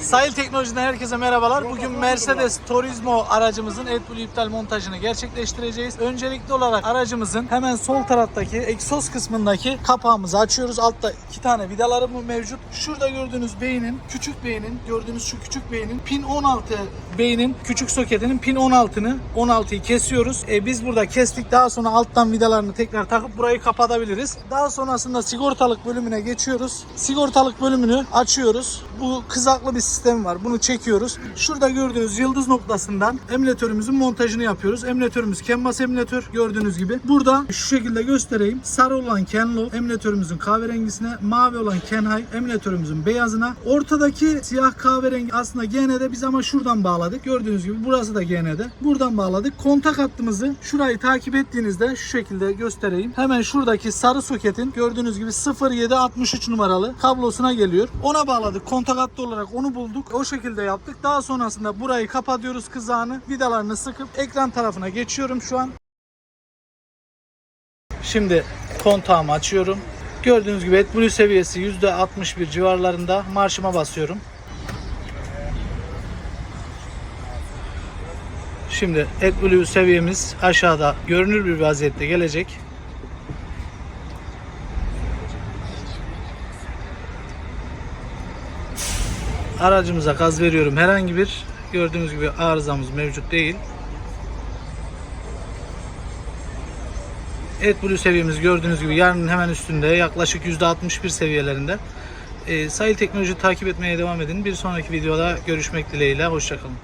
Sahil Teknoloji'den herkese merhabalar. Bugün Mercedes Turismo aracımızın AdBlue iptal montajını gerçekleştireceğiz. Öncelikli olarak aracımızın hemen sol taraftaki egzoz kısmındaki kapağımızı açıyoruz. Altta iki tane vidalarımız mevcut. Şurada gördüğünüz beynin, küçük beynin, gördüğünüz şu küçük beynin pin 16 beynin küçük soketinin pin 16'ını 16'yı kesiyoruz. E, biz burada kestik. Daha sonra alttan vidalarını tekrar takıp burayı kapatabiliriz. Daha sonrasında sigortalık bölümüne geçiyoruz. Sigortalık bölümünü açıyoruz. Bu kızaklı bir sistem var. Bunu çekiyoruz. Şurada gördüğünüz yıldız noktasından emülatörümüzün montajını yapıyoruz. Emülatörümüz Canvas emülatör gördüğünüz gibi. Burada şu şekilde göstereyim. Sarı olan Kenlo emülatörümüzün kahverengisine, mavi olan Kenhai emülatörümüzün beyazına. Ortadaki siyah kahverengi aslında GN'de biz ama şuradan bağladık. Gördüğünüz gibi burası da GN'de. Buradan bağladık. Kontak hattımızı şurayı takip ettiğinizde şu şekilde göstereyim. Hemen şuradaki sarı soketin gördüğünüz gibi 0763 numaralı kablosuna geliyor. Ona bağladık. Kontak hattı olarak onu bulduk. O şekilde yaptık. Daha sonrasında burayı kapatıyoruz kızağını. Vidalarını sıkıp ekran tarafına geçiyorum şu an. Şimdi kontağımı açıyorum. Gördüğünüz gibi AdBlue seviyesi %61 civarlarında. Marşıma basıyorum. Şimdi AdBlue seviyemiz aşağıda görünür bir vaziyette gelecek. Aracımıza gaz veriyorum. Herhangi bir gördüğünüz gibi arızamız mevcut değil. AdBlue seviyemiz gördüğünüz gibi yarının hemen üstünde yaklaşık %61 seviyelerinde. Ee, Sahil Teknoloji takip etmeye devam edin. Bir sonraki videoda görüşmek dileğiyle. Hoşçakalın.